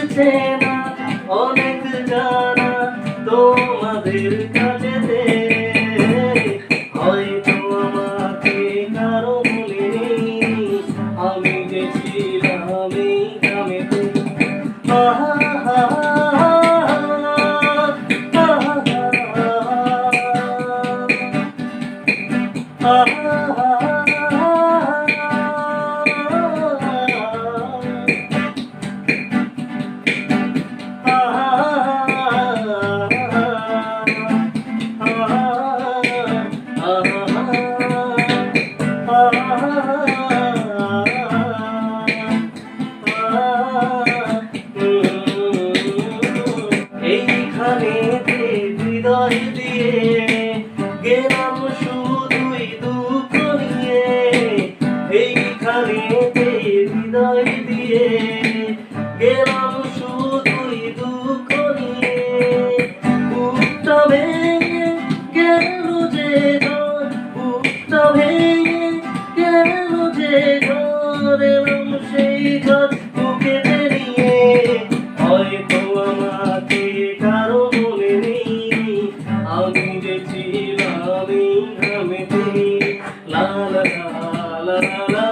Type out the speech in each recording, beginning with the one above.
বুঝছে না অনেক যারা তোমাদের কাছে হয়তো আমাকে কারও বলে আমি গেছিলাম সেই যত বুকে নিয়ে হয়তো আমাকে কারও মনে নেই। আমি যে ছিলাম আমি লা লা লা লা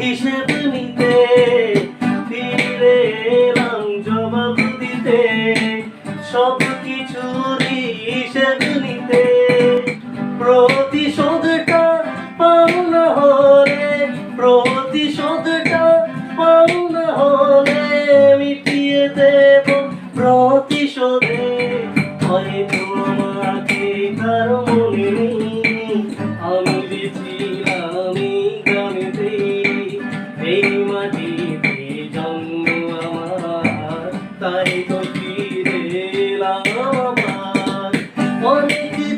হিসেব নিতে ফিরে এলাম জবাব দিতে সব কিছুরই হিসেব নিতে প্রতিশোধটা পাওনা হলে, প্রতিশোধটা পাওনা হলে মিটিয়ে দেব প্রতিশোধে। হয়তো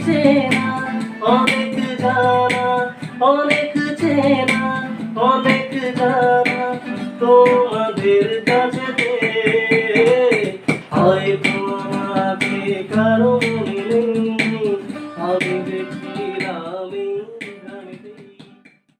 চেনা অনেক জানা অনেক চেনা অনেক জানা তোমাদের কাছে হয়তো আমাকে কারও নেই